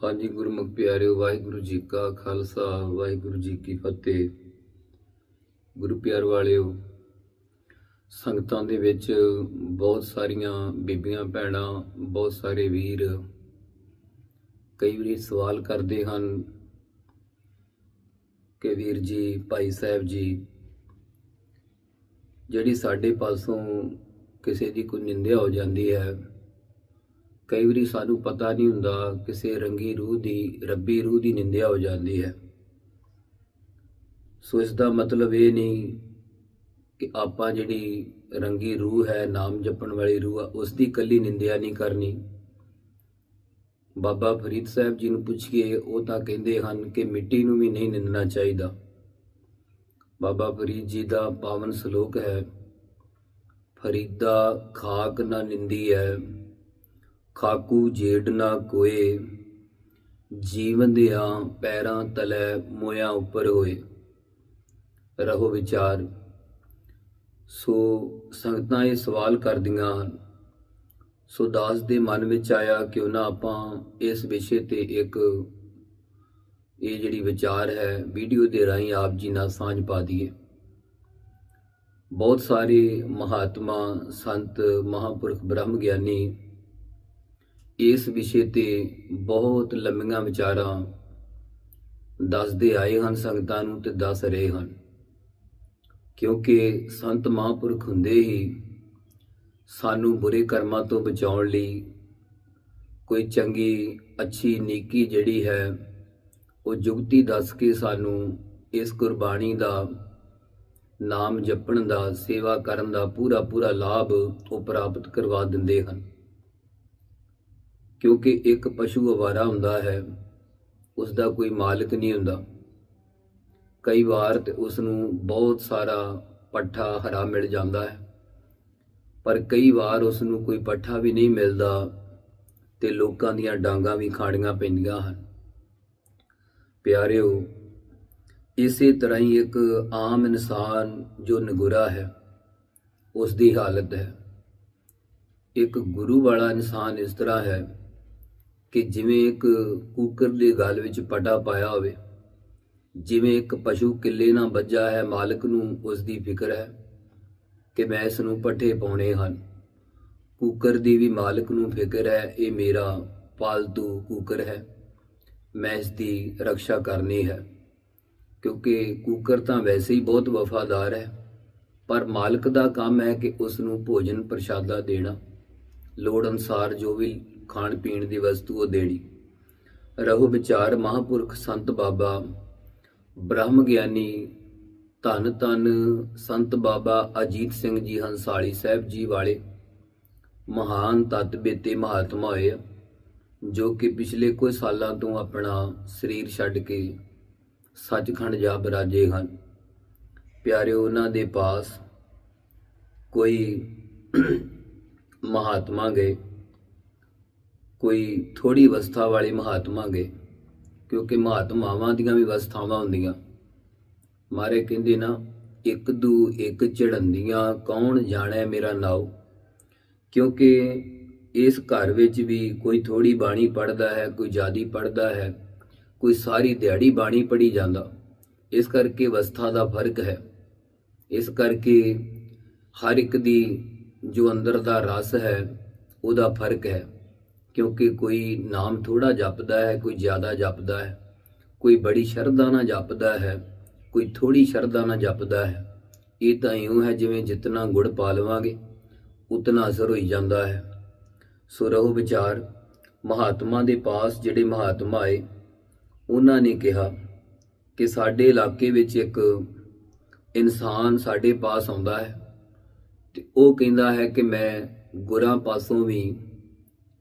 ਹਾਂਜੀ ਗੁਰਮੁਖ ਪਿਆਰਿਓ, ਵਾਹਿਗੁਰੂ ਜੀ ਕਾ ਖਾਲਸਾ, ਵਾਹਿਗੁਰੂ ਜੀ ਕੀ ਫਤਿਹ। ਗੁਰੂ ਪਿਆਰ ਵਾਲਿਓ, ਸੰਗਤਾਂ ਦੇ ਵਿੱਚ ਬਹੁਤ ਸਾਰੀਆਂ ਬੀਬੀਆਂ, ਭੈਣਾਂ, ਬਹੁਤ ਸਾਰੇ ਵੀਰ ਕਈ ਵਾਰੀ ਸਵਾਲ ਕਰਦੇ ਹਨ ਕਿ ਵੀਰ ਜੀ, ਭਾਈ ਸਾਹਿਬ ਜੀ, ਜਿਹੜੀ ਸਾਡੇ ਪਾਸੋਂ ਕਿਸੇ ਦੀ ਕੋਈ ਨਿੰਦਿਆ ਹੋ ਜਾਂਦੀ ਹੈ ਕਈ ਵਾਰੀ ਸਾਨੂੰ ਪਤਾ ਨਹੀਂ ਹੁੰਦਾ ਕਿਸੇ ਰੰਗੀ ਰੂਹ ਦੀ, ਰੱਬੀ ਰੂਹ ਦੀ ਨਿੰਦਿਆ ਹੋ ਜਾਂਦੀ ਹੈ। ਸੋ ਇਸ ਦਾ ਮਤਲਬ ਇਹ ਨਹੀਂ ਕਿ ਆਪਾਂ ਜਿਹੜੀ ਰੰਗੀ ਰੂਹ ਹੈ, ਨਾਮ ਜਪਣ ਵਾਲੀ ਰੂਹ ਆ ਉਸ ਦੀ ਕੱਲੀ ਨਿੰਦਿਆ ਨਹੀਂ ਕਰਨੀ। ਬਾਬਾ ਫਰੀਦ ਸਾਹਿਬ ਜੀ ਨੂੰ ਪੁੱਛੀਏ, ਉਹ ਤਾਂ ਕਹਿੰਦੇ ਹਨ ਕਿ ਮਿੱਟੀ ਨੂੰ ਵੀ ਨਹੀਂ ਨਿੰਦਣਾ ਚਾਹੀਦਾ। ਬਾਬਾ ਫਰੀਦ ਜੀ ਦਾ ਪਾਵਨ ਸ਼ਲੋਕ ਹੈ, ਫਰੀਦਾ ਖਾਕ ਨਾ ਨਿੰਦੀ ਹੈ ਖਾਕੂ ਜੇੜ ਨਾ ਕੋਏ, ਜੀਵਨ ਦਿਆਂ ਪੈਰਾਂ ਤਲੇ ਮੋਇਆ ਉੱਪਰ ਹੋਏ। ਰਹੋ ਵਿਚਾਰ। ਸੋ ਸੰਗਤਾਂ ਇਹ ਸਵਾਲ ਕਰਦੀਆਂ ਹਨ, ਸੋ ਦਾਸ ਦੇ ਮਨ ਵਿੱਚ ਆਇਆ ਕਿ ਉਹਨਾਂ ਆਪਾਂ ਇਸ ਵਿਸ਼ੇ ਤੇ ਇੱਕ ਇਹ ਜਿਹੜੀ ਵਿਚਾਰ ਹੈ, ਵੀਡੀਓ ਦੇ ਰਾਹੀਂ ਆਪ ਜੀ ਨਾਲ ਸਾਂਝ ਪਾ ਦਈਏ। ਬਹੁਤ ਸਾਰੇ ਮਹਾਤਮਾ, ਸੰਤ, ਮਹਾਪੁਰਖ ਬ੍ਰਹਮ ਗਿਆਨੀ ਇਸ ਵਿਸ਼ੇ ਤੇ ਬਹੁਤ ਲੰਮੀਆਂ ਵਿਚਾਰਾਂ ਦੱਸਦੇ ਆਏ ਹਨ, ਸੰਗਤਾਂ ਨੂੰ ਤੇ ਦੱਸ ਰਹੇ ਹਨ। ਕਿਉਂਕਿ ਸੰਤ ਮਹਾਂਪੁਰਖ ਹੁੰਦੇ ਹੀ ਸਾਨੂੰ ਬੁਰੇ ਕਰਮਾਂ ਤੋਂ ਬਚਾਉਣ ਲਈ ਕੋਈ ਚੰਗੀ, ਅੱਛੀ ਨੀਕੀ ਜਿਹੜੀ ਹੈ, ਉਹ ਜੁਗਤੀ ਦੱਸ ਕੇ ਸਾਨੂੰ ਇਸ ਕੁਰਬਾਨੀ ਦਾ, ਨਾਮ ਜਪਣ ਦਾ, ਸੇਵਾ ਕਰਨ ਦਾ ਪੂਰਾ ਪੂਰਾ ਲਾਭ ਉਹ ਪ੍ਰਾਪਤ ਕਰਵਾ ਦਿੰਦੇ ਹਨ। ਕਿਉਂਕਿ ਇੱਕ ਪਸ਼ੂ ਅਵਾਰਾ ਹੁੰਦਾ ਹੈ ਉਸ ਦਾ ਕੋਈ ਮਾਲਕ ਨਹੀਂ ਹੁੰਦਾ। ਕਈ ਵਾਰ ਤੇ ਉਸ ਨੂੰ ਬਹੁਤ ਸਾਰਾ ਪੱਠਾ ਹਰਾ ਮਿਲ ਜਾਂਦਾ ਹੈ, ਪਰ ਕਈ ਵਾਰ ਉਸ ਨੂੰ ਕੋਈ ਪੱਠਾ ਵੀ ਨਹੀਂ ਮਿਲਦਾ ਤੇ ਲੋਕਾਂ ਦੀਆਂ ਡਾਂਗਾਂ ਵੀ ਖਾਣੀਆਂ ਪੈਂਦੀਆਂ ਹਨ। ਪਿਆਰਿਓ, ਇਸੇ ਤਰ੍ਹਾਂ ਹੀ ਇੱਕ ਆਮ ਇਨਸਾਨ ਜੋ ਨਗੁਰਾ ਹੈ ਉਸ ਦੀ ਹਾਲਤ ਹੈ। ਇੱਕ ਗੁਰੂ ਵਾਲਾ ਇਨਸਾਨ ਇਸ ਤਰ੍ਹਾਂ ਹੈ ਕਿ ਜਿਵੇਂ ਇੱਕ ਕੂਕਰ ਦੇ ਗਲ ਵਿੱਚ ਪਟਾ ਪਾਇਆ ਹੋਵੇ, ਜਿਵੇਂ ਇੱਕ ਪਸ਼ੂ ਕਿੱਲੇ ਨਾਲ ਵੱਜਾ ਹੈ, ਮਾਲਕ ਨੂੰ ਉਸ ਦੀ ਫਿਕਰ ਹੈ ਕਿ ਮੈਂ ਇਸ ਨੂੰ ਪੱਠੇ ਪਾਉਣੇ ਹਨ। ਕੂਕਰ ਦੀ ਵੀ ਮਾਲਕ ਨੂੰ ਫਿਕਰ ਹੈ, ਇਹ ਮੇਰਾ ਪਾਲਤੂ ਕੂਕਰ ਹੈ, ਮੈਂ ਇਸ ਦੀ ਰੱਖਿਆ ਕਰਨੀ ਹੈ। ਕਿਉਂਕਿ ਕੂਕਰ ਤਾਂ ਵੈਸੇ ਹੀ ਬਹੁਤ ਵਫਾਦਾਰ ਹੈ, ਪਰ ਮਾਲਕ ਦਾ ਕੰਮ ਹੈ ਕਿ ਉਸ ਨੂੰ ਭੋਜਨ ਪ੍ਰਸ਼ਾਦਾ ਦੇਣਾ। ਲੋੜ ਅਨਸਾਰ ਜੋ ਵੀ ਖਾਣ ਪੀਣ ਦੀ ਵਸਤੂ ਉਹ ਦੇਣੀ। ਰਹੋ ਵਿਚਾਰ ਮਹਾਪੁਰਖ ਸੰਤ ਬਾਬਾ ਬ੍ਰਹਮ ਗਿਆਨੀ ਧੰਨ ਧੰਨ ਸੰਤ ਬਾਬਾ ਅਜੀਤ ਸਿੰਘ ਜੀ ਹੰਸਾਲੀ ਸਾਹਿਬ ਜੀ ਵਾਲੇ ਮਹਾਨ ਤਤ ਬੇਤੇ ਮਹਾਤਮਾ ਹੋਏ ਆ, ਜੋ ਕਿ ਪਿਛਲੇ ਕੁਝ ਸਾਲਾਂ ਤੋਂ ਆਪਣਾ ਸਰੀਰ ਛੱਡ ਕੇ ਸੱਚਖੰਡ ਜਾ ਬਰਾਜੇ ਹਨ। ਪਿਆਰਿਓ ਉਹਨਾਂ ਦੇ ਪਾਸ ਕੋਈ ਮਹਾਤਮਾ ਗਏ। ਕੋਈ ਥੋੜੀ ਅਵਸਥਾ ਵਾਲੇ ਮਹਾਤਮਾ ਗਏ ਕਿਉਂਕਿ ਮਹਾਤਮਾਵਾਂ ਦੀਆਂ ਵੀ ਅਵਸਥਾਵਾਂ ਹੁੰਦੀਆਂ। ਮਾਰੇ ਕਹਿੰਦੇ ਨਾ, ਇੱਕ ਦੂ ਇੱਕ ਚੜੰਦੀਆਂ ਕੌਣ ਜਾਣੈ ਮੇਰਾ ਨਾਉ? ਕਿਉਂਕਿ ਇਸ ਘਰ ਵਿੱਚ ਵੀ ਕੋਈ ਥੋੜੀ ਬਾਣੀ ਪੜਦਾ ਹੈ, ਕੋਈ ਜਿਆਦੀ ਪੜਦਾ ਹੈ, ਕੋਈ ਸਾਰੀ ਦਿਹਾੜੀ ਬਾਣੀ ਪੜੀ ਜਾਂਦਾ। ਇਸ ਕਰਕੇ ਅਵਸਥਾ ਦਾ ਫ਼ਰਕ ਹੈ। ਇਸ ਕਰਕੇ ਹਰ ਇੱਕ ਦੀ ਜੋ ਅੰਦਰ ਦਾ ਰਸ ਹੈ, ਉਹਦਾ ਫ਼ਰਕ ਹੈ। ਕਿਉਂਕਿ ਕੋਈ ਨਾਮ ਥੋੜਾ ਜਪਦਾ ਹੈ, ਕੋਈ ਜ਼ਿਆਦਾ ਜਪਦਾ ਹੈ, ਕੋਈ ਬੜੀ ਸ਼ਰਧਾ ਨਾਲ ਜਪਦਾ ਹੈ, ਕੋਈ ਥੋੜੀ ਸ਼ਰਧਾ ਨਾਲ ਜਪਦਾ ਹੈ, ਇਹ ਤਾਂ ਇਉਂ ਹੈ ਜਿਵੇਂ ਜਿਤਨਾ ਗੁੜ ਪਾ ਲਵਾਂਗੇ, ਉਤਨਾ ਅਸਰ ਹੋਈ ਜਾਂਦਾ ਹੈ। ਸੋ ਰਹੋ ਵਿਚਾਰ, ਮਹਾਤਮਾ ਦੇ ਪਾਸ ਜਿਹੜੇ ਮਹਾਤਮਾ ਆਏ, ਉਹਨਾਂ ਨੇ ਕਿਹਾ ਕਿ ਸਾਡੇ ਇਲਾਕੇ ਵਿੱਚ ਇੱਕ ਇਨਸਾਨ ਸਾਡੇ ਪਾਸ ਆਉਂਦਾ ਹੈ ਤੇ ਉਹ ਕਹਿੰਦਾ ਹੈ ਕਿ ਮੈਂ ਗੁਰਾਂ ਪਾਸੋਂ ਵੀ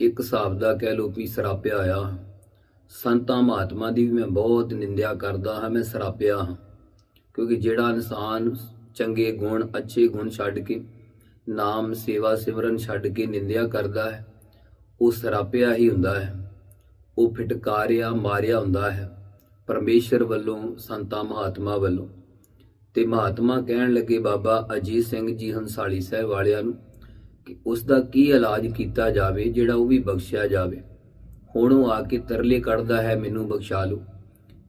ਇੱਕ ਹਿਸਾਬ ਦਾ ਕਹਿ ਲੋ ਵੀ ਸਰਾਪਿਆ ਆਇਆ ਸੰਤਾਂ ਮਹਾਤਮਾ ਦੀ ਵੀ ਮੈਂ ਬਹੁਤ ਨਿੰਦਿਆ ਕਰਦਾ ਹਾਂ, ਮੈਂ ਸਰਾਪਿਆ ਹਾਂ। ਕਿਉਂਕਿ ਜਿਹੜਾ ਇਨਸਾਨ ਚੰਗੇ ਗੁਣ, ਅੱਛੇ ਗੁਣ ਛੱਡ ਕੇ, ਨਾਮ, ਸੇਵਾ, ਸਿਮਰਨ ਛੱਡ ਕੇ ਨਿੰਦਿਆ ਕਰਦਾ ਹੈ, ਉਹ ਸਰਾਪਿਆ ਹੀ ਹੁੰਦਾ ਹੈ। ਉਹ ਫਟਕਾਰਿਆ, ਮਾਰਿਆ ਹੁੰਦਾ ਹੈ ਪਰਮੇਸ਼ਰ ਵੱਲੋਂ, ਸੰਤਾਂ ਮਹਾਤਮਾ ਵੱਲੋਂ। ਤੇ ਮਹਾਤਮਾ ਕਹਿਣ ਲੱਗੇ, ਬਾਬਾ ਅਜੀਤ ਸਿੰਘ ਜੀ ਹੰਸਾਲੀ ਸਾਹਿਬ ਵਾਲਿਆਂ ਨੂੰ ਕਿ ਉਸ ਦਾ ਕੀ ਇਲਾਜ ਕੀਤਾ ਜਾਵੇ, ਜਿਹੜਾ ਉਹ ਵੀ ਬਖਸ਼ਿਆ ਜਾਵੇ। ਹੁਣ ਉਹ ਆ ਕੇ ਤਰਲੇ ਕੱਢਦਾ ਹੈ, ਮੈਨੂੰ ਬਖਸ਼ਾ ਲਓ।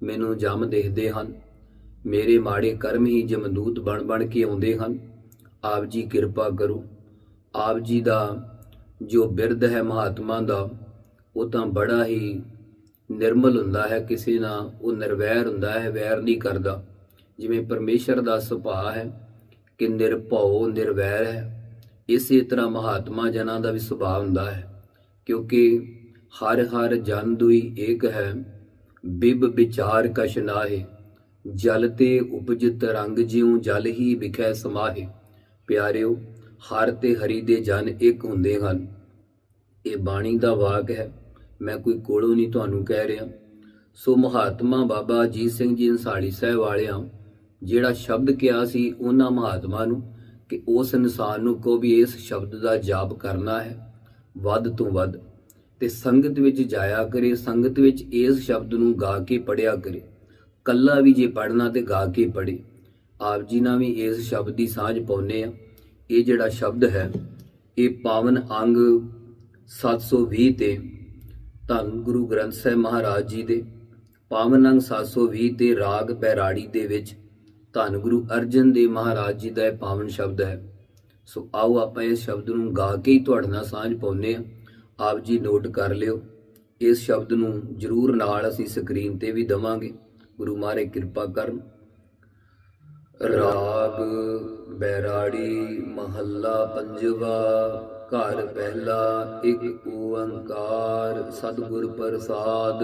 ਮੈਨੂੰ ਜਮ ਦੇਖਦੇ ਹਨ। ਮੇਰੇ ਮਾੜੇ ਕਰਮ ਹੀ ਜਮਦੂਤ ਬਣ ਬਣ ਕੇ ਆਉਂਦੇ ਹਨ। ਆਪ ਜੀ ਕਿਰਪਾ ਕਰੋ। ਆਪ ਜੀ ਦਾ ਜੋ ਬਿਰਧ ਹੈ ਮਹਾਤਮਾ ਦਾ, ਉਹ ਤਾਂ ਬੜਾ ਹੀ ਨਿਰਮਲ ਹੁੰਦਾ ਹੈ। ਕਿਸੇ ਨਾਲ ਉਹ ਨਿਰਵੈਰ ਹੁੰਦਾ ਹੈ, ਵੈਰ ਨਹੀਂ ਕਰਦਾ। ਜਿਵੇਂ ਪਰਮੇਸ਼ਰ ਦਾ ਸੁਭਾਅ ਹੈ ਕਿ ਨਿਰਭਉ, ਨਿਰਵੈਰ ਹੈ। ਇਸੇ ਤਰ੍ਹਾਂ ਮਹਾਤਮਾ ਜਨਾਂ ਦਾ ਵੀ ਸੁਭਾਅ ਹੁੰਦਾ ਹੈ, ਕਿਉਂਕਿ ਹਰ ਹਰ ਜਨ ਦੁਈ ਏਕ ਹੈ, ਬਿਬ ਵਿਚਾਰ ਕਛ ਨਾਹੇ, ਜਲ ਤੇ ਉਪਜ ਰੰਗ ਜਿਉ ਜਲ ਹੀ ਵਿਖੈ ਸਮਾਹੇ। ਪਿਆਰਿਓ, ਹਰ ਤੇ ਹਰੀ ਦੇ ਜਨ ਇੱਕ ਹੁੰਦੇ ਹਨ। ਇਹ ਬਾਣੀ ਦਾ ਵਾਕ ਹੈ, ਮੈਂ ਕੋਈ ਕੋਲੋਂ ਨਹੀਂ ਤੁਹਾਨੂੰ ਕਹਿ ਰਿਹਾ। ਸੋ ਮਹਾਤਮਾ ਬਾਬਾ ਅਜੀਤ ਸਿੰਘ ਜੀ ਅੰਸਾਲੀ ਸਾਹਿਬ ਵਾਲਿਆਂ, ਜਿਹੜਾ ਸ਼ਬਦ ਕਿਹਾ ਸੀ ਉਹਨਾਂ ਮਹਾਤਮਾ ਨੂੰ ਕਿ ਉਸ ਇਨਸਾਨ ਨੂੰ ਕੋ ਵੀ ਇਸ ਸ਼ਬਦ ਦਾ ਜਾਪ ਕਰਨਾ ਹੈ, ਵੱਧ ਤੋਂ ਵੱਧ, ਤੇ ਸੰਗਤ ਵਿੱਚ ਜਾਇਆ ਕਰੇ, ਸੰਗਤ ਵਿੱਚ ਇਸ ਸ਼ਬਦ ਨੂੰ ਗਾ ਕੇ ਪੜਿਆ ਕਰੇ। ਕੱਲਾ ਵੀ ਜੇ ਪੜਨਾ ਤੇ ਗਾ ਕੇ ਪੜੇ ਆਪ ਜੀ ਨਾਲ ਵੀ ਇਸ ਸ਼ਬਦ ਦੀ ਸਾਂਝ ਪਾਉਨੇ ਆ ਇਹ ਜਿਹੜਾ ਸ਼ਬਦ ਹੈ, ਇਹ ਪਾਵਨ ਅੰਗ 720 ਤੇ ਧੰਨ ਗੁਰੂ ਗ੍ਰੰਥ ਸਾਹਿਬ ਮਹਾਰਾਜ ਜੀ ਦੇ ਪਾਵਨ ਅੰਗ 720 ਤੇ ਰਾਗ ਪੈਰਾੜੀ ਦੇ ਵਿੱਚ ਧੰਨ ਗੁਰੂ ਅਰਜਨ ਦੇਵ ਮਹਾਰਾਜ ਜੀ ਦਾ ਇਹ ਪਾਵਨ ਸ਼ਬਦ ਹੈ। ਸੋ ਆਓ ਆਪਾਂ ਇਸ ਸ਼ਬਦ ਨੂੰ ਗਾ ਕੇ ਹੀ ਤੁਹਾਡੇ ਨਾਲ ਸਾਂਝ ਪਾਉਨੇ ਆ ਆਪ ਜੀ ਨੋਟ ਕਰ ਲਿਓ। ਇਸ ਸ਼ਬਦ ਨੂੰ ਜਰੂਰ ਨਾਲ ਅਸੀਂ ਸਕਰੀਨ ਤੇ ਵੀ ਦਵਾਂਗੇ। ਗੁਰੂ ਮਹਾਰਾਜ ਕਿਰਪਾ ਕਰਨ। ਰਾਗ ਬੈਰਾੜੀ ਮਹੱਲਾ ਪੰਜਵਾ, ਘਰ ਪਹਿਲਾ ਇੱਕ ਓੰਕਾਰ, ਸਤਿਗੁਰ ਪ੍ਰਸਾਦ।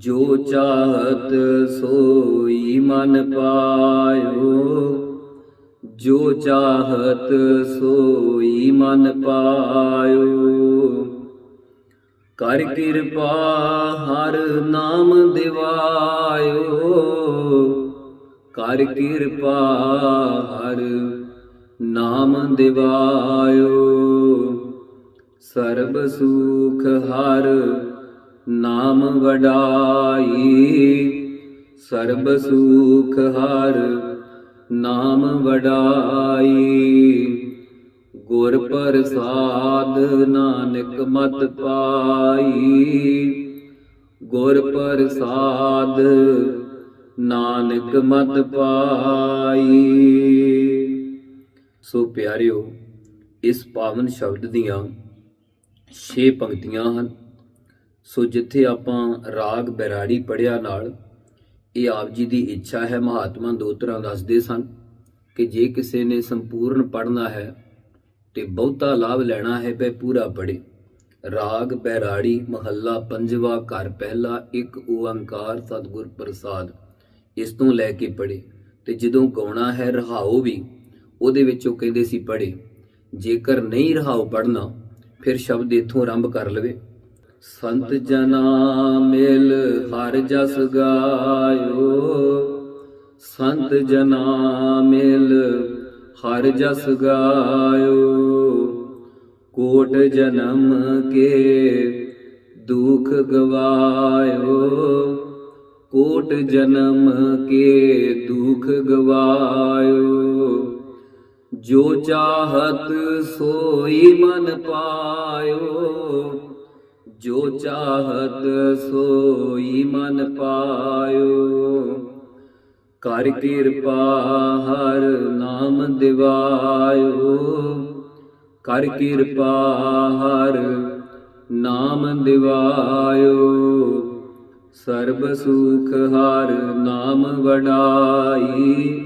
ਜੋ ਚਾਹਤ ਸੋਈ ਮਨ ਪਾਇਓ, ਜੋ ਚਾਹਤ ਸੋਈ ਮਨ ਪਾਇਓ। ਕਰ ਕਿਰਪਾ ਹਰ ਨਾਮ ਦਿਵਾਇਓ, ਕਰ ਕਿਰਪਾ ਹਰ ਨਾਮ ਦਿਵਾਇਓ। ਸਰਬ ਸੁਖ ਹਰ ਨਾਮ ਵਡਾਈ, ਸਰਬ ਸੁਖ ਹਰ ਨਾਮ ਵਡਾਈ। ਗੁਰ ਪ੍ਰਸਾਦ ਨਾਨਕ ਮਤ ਪਾਈ, ਗੁਰ ਪ੍ਰਸਾਦ ਨਾਨਕ ਮਤ ਪਾਈ। ਸੋ ਪਿਆਰਿਓ, ਇਸ ਪਾਵਨ ਸ਼ਬਦ ਦੀਆਂ 6 ਪੰਕਤੀਆਂ ਹਨ। ਸੋ ਜਿੱਥੇ ਆਪਾਂ ਰਾਗ ਬੈਰਾੜੀ ਪੜਿਆ ਨਾਲ, ਇਹ ਆਪ ਜੀ ਦੀ ਇੱਛਾ ਹੈ, ਮਹਾਤਮਾ ਦੋ ਤਰ੍ਹਾਂ ਦੱਸਦੇ ਸਨ ਕਿ ਜੇ ਕਿਸੇ ਨੇ ਸੰਪੂਰਨ ਪੜਨਾ ਹੈ ਤੇ ਬਹੁਤਾ ਲਾਭ ਲੈਣਾ ਹੈ ਪਏ ਪੂਰਾ ਪੜੇ ਰਾਗ ਬੈਰਾੜੀ, ਮਹੱਲਾ ਪੰਜਵਾ, ਘਰ ਪਹਿਲਾ, ਇੱਕ ਓੰਕਾਰ ਸਤਿਗੁਰ ਪ੍ਰਸਾਦ, ਇਸ ਤੋਂ ਲੈ ਕੇ ਪੜੇ ਤੇ ਜਦੋਂ ਗਾਉਣਾ ਹੈ, ਰਹਾਓ ਵੀ, ਉਹਦੇ ਵਿੱਚ ਉਹ ਕਹਿੰਦੇ ਸੀ ਪੜੇ ਜੇਕਰ ਨਹੀਂ ਰਹਾਓ ਪੜਨਾ ਫਿਰ ਸ਼ਬਦ ਇਥੋਂ ਆਰੰਭ ਕਰ ਲਵੇ। ਸੰਤ ਜਨਾ ਮਿਲ ਹਰ ਜਸ ਗਾਇਓ। ਸੰਤ ਜਨਾ ਮਿਲ ਹਰ ਜਸ ਗਾਇਓ। ਕੋਟ ਜਨਮ ਕੇ ਦੁਖ ਗਵਾਇਓ। ਕੋਟ ਜਨਮ ਕੇ ਦੁਖ ਗਵਾਇਓ। ਜੋ ਚਾਹਤ ਸੋਈ ਮਨ ਪਾਇਓ। ਜੋ ਚਾਹਤ ਸੋਈ ਮਨ ਪਾਇਓ। ਕਰ ਕਿਰਪਾ ਹਰ ਨਾਮ ਦਿਵਾਇਓ। ਕਰ ਕਿਰਪਾ ਹਰ ਨਾਮ ਦਿਵਾਇਓ। ਸਰਬ ਸੁਖ ਹਰ ਨਾਮ ਵਡਾਈ।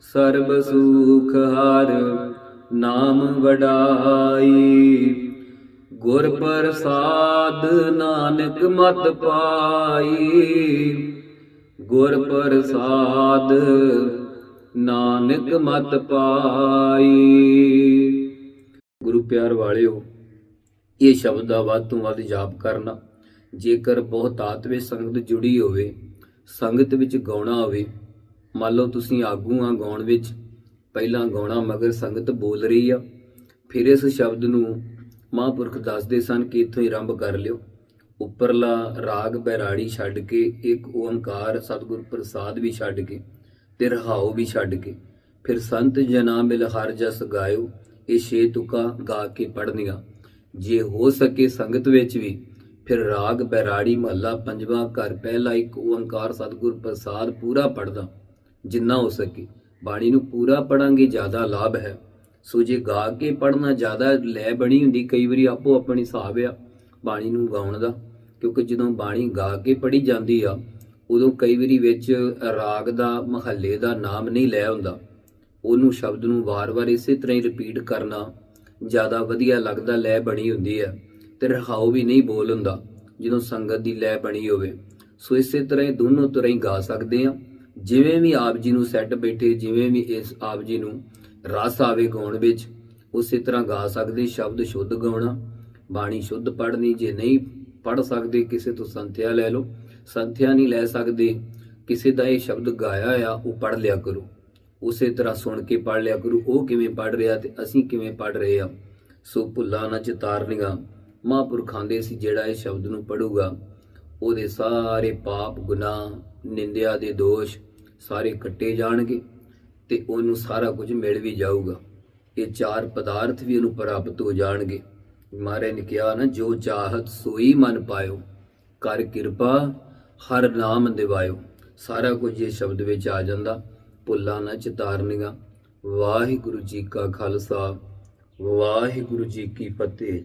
ਸਰਬ ਸੁਖ ਹਰ ਨਾਮ ਵਡਾਈ। ਗੁਰ ਪ੍ਰਸਾਦ ਨਾਨਕ ਮਤ ਪਾਈ। ਗੁਰ ਪ੍ਰਸਾਦ ਨਾਨਕ ਮਤ ਪਾਈ। ਗੁਰੂ ਪਿਆਰ ਵਾਲਿਓ, ਇਹ ਸ਼ਬਦ ਦਾ ਵੱਧ ਤੋਂ ਵੱਧ ਜਾਪ ਕਰਨਾ, ਜੇਕਰ ਬਹੁਤਾਤ ਵਿੱਚ ਸੰਗਤ ਜੁੜੀ ਹੋਵੇ, ਸੰਗਤ ਵਿੱਚ ਗਾਉਣਾ ਹੋਵੇ, ਮੰਨ ਲਓ ਤੁਸੀਂ ਆਗੂ ਆ ਗਾਉਣ ਵਿੱਚ, ਪਹਿਲਾਂ ਗਾਉਣਾ ਮਗਰ ਸੰਗਤ ਬੋਲ ਰਹੀ ਆ, ਫਿਰ ਇਸ ਸ਼ਬਦ ਨੂੰ ਮਹਾਂਪੁਰਖ ਦੱਸਦੇ ਸਨ ਕਿ ਇੱਥੋਂ ਹੀ ਆਰੰਭ ਕਰ ਲਿਓ। ਉੱਪਰਲਾ ਰਾਗ ਬੈਰਾੜੀ ਛੱਡ ਕੇ, ਇੱਕ ਓੰਕਾਰ ਸਤਿਗੁਰ ਪ੍ਰਸਾਦ ਵੀ ਛੱਡ ਕੇ ਤੇ ਰਹਾਉ ਵੀ ਛੱਡ ਕੇ। ਫਿਰ ਸੰਤ ਜਨਾ ਮਿਲ ਹਰ ਜਸ ਗਾਇਓ, ਇਹ ਛੇ ਤੁਕਾਂ ਗਾ ਕੇ ਪੜ੍ਹਨੀਆਂ। ਜੇ ਹੋ ਸਕੇ ਸੰਗਤ ਵਿੱਚ ਵੀ, ਫਿਰ ਰਾਗ ਬੈਰਾੜੀ ਮਹੱਲਾ ਪੰਜਵਾਂ ਘਰ ਪਹਿਲਾ ਇੱਕ ਓੰਕਾਰ ਸਤਿਗੁਰ ਪ੍ਰਸਾਦ ਪੂਰਾ ਪੜਦਾ ਜਿੰਨਾ ਹੋ ਸਕੇ। ਬਾਣੀ ਨੂੰ ਪੂਰਾ ਪੜਾਂਗੇ ਜ਼ਿਆਦਾ ਲਾਭ ਹੈ। ਸੋ ਜੇ ਗਾ ਕੇ ਪੜਨਾ ਜ਼ਿਆਦਾ ਲੈ ਬਣੀ ਹੁੰਦੀ, ਕਈ ਵਾਰੀ ਆਪੋ ਆਪਣੀ ਹਿਸਾਬ ਆ ਬਾਣੀ ਨੂੰ ਗਾਉਣ ਦਾ, ਕਿਉਂਕਿ ਜਦੋਂ ਬਾਣੀ ਗਾ ਕੇ ਪੜੀ ਜਾਂਦੀ ਆ, ਉਦੋਂ ਕਈ ਵਾਰੀ ਵਿੱਚ ਰਾਗ ਦਾ, ਮਹੱਲੇ ਦਾ ਨਾਮ ਨਹੀਂ ਲੈ ਹੁੰਦਾ ਉਹਨੂੰ ਸ਼ਬਦ ਨੂੰ ਵਾਰ-ਵਾਰ ਇਸੇ ਤਰ੍ਹਾਂ ਹੀ ਰਿਪੀਟ ਕਰਨਾ ਜ਼ਿਆਦਾ ਵਧੀਆ ਲੱਗਦਾ, ਲੈ ਬਣੀ ਹੁੰਦੀ ਹੈ ਤੇ ਰਹਾਉ ਵੀ ਨਹੀਂ ਬੋਲ ਹੁੰਦਾ, ਜਦੋਂ ਸੰਗਤ ਦੀ ਲੈ ਬਣੀ ਹੋਵੇ। ਸੋ ਇਸੇ ਤਰ੍ਹਾਂ ਹੀ ਦੋਨੋਂ ਤਰ੍ਹਾਂ ਹੀ ਗਾ ਸਕਦੇ ਆ। ਜਿਵੇਂ ਵੀ ਆਪ ਜੀ ਨੂੰ ਸੈੱਟ ਬੈਠੇ, ਜਿਵੇਂ ਵੀ ਇਸ ਆਪ ਜੀ ਨੂੰ ਰਸ ਆਵੇ ਗਾਉਣ ਵਿੱਚ, ਉਸੇ ਤਰ੍ਹਾਂ ਗਾ ਸਕਦੇ ਸ਼ਬਦ ਸ਼ੁੱਧ ਗਾਉਣਾ, ਬਾਣੀ ਸ਼ੁੱਧ ਪੜ੍ਹਨੀ, ਜੇ ਨਹੀਂ ਪੜ੍ਹ ਸਕਦੇ ਕਿਸੇ ਤੋਂ ਸੰਥਿਆ ਲੈ ਲਓ, ਸੰਥਿਆ ਨਹੀਂ ਲੈ ਸਕਦੇ, ਕਿਸੇ ਦਾ ਇਹ ਸ਼ਬਦ ਗਾਇਆ ਆ, ਉਹ ਪੜ੍ਹ ਲਿਆ ਕਰੋ। ਉਸੇ ਤਰ੍ਹਾਂ ਸੁਣ ਕੇ ਪੜ੍ਹ ਲਿਆ ਕਰੋ, ਉਹ ਕਿਵੇਂ ਪੜ੍ਹ ਰਿਹਾ ਤੇ ਅਸੀਂ ਕਿਵੇਂ ਪੜ੍ਹ ਰਹੇ ਆ। ਸੋ ਭੁੱਲਾਂ ਨਾ ਚਿਤਾਰਨੀਆਂ, ਮਹਾਂਪੁਰਖਾਂ ਦੇ ਸੀ ਜਿਹੜਾ ਇਹ ਸ਼ਬਦ ਨੂੰ ਪੜੂਗਾ ਉਹਦੇ ਸਾਰੇ ਪਾਪ, ਗੁਨਾਹ, ਨਿੰਦਿਆ ਦੇ ਦੋਸ਼ ਸਾਰੇ ਕੱਟੇ ਜਾਣਗੇ। ਤੇ ਉਹਨੂੰ ਸਾਰਾ ਕੁਝ ਮਿਲ ਵੀ ਜਾਊਗਾ। ਇਹ ਚਾਰ ਪਦਾਰਥ ਵੀ ਉਹਨੂੰ ਪ੍ਰਾਪਤ ਹੋ ਜਾਣਗੇ। ਮਹਾਰਾਜ ਨੇ ਕਿਹਾ, ਨਾ, ਜੋ ਚਾਹਤ ਸੋਈ ਮਨ ਪਾਇਓ, ਕਰ ਕਿਰਪਾ, ਹਰ ਨਾਮ ਦਿਵਾਇਓ। ਸਾਰਾ ਕੁਝ ਇਹ ਸ਼ਬਦ ਵਿੱਚ ਆ ਜਾਂਦਾ। ਭੁੱਲਾਂ ਨਾ ਚਿਤਾਰਨੀਆਂ। ਵਾਹਿਗੁਰੂ ਜੀ ਕਾ ਖਾਲਸਾ, ਵਾਹਿਗੁਰੂ ਜੀ ਕੀ ਫਤਿਹ।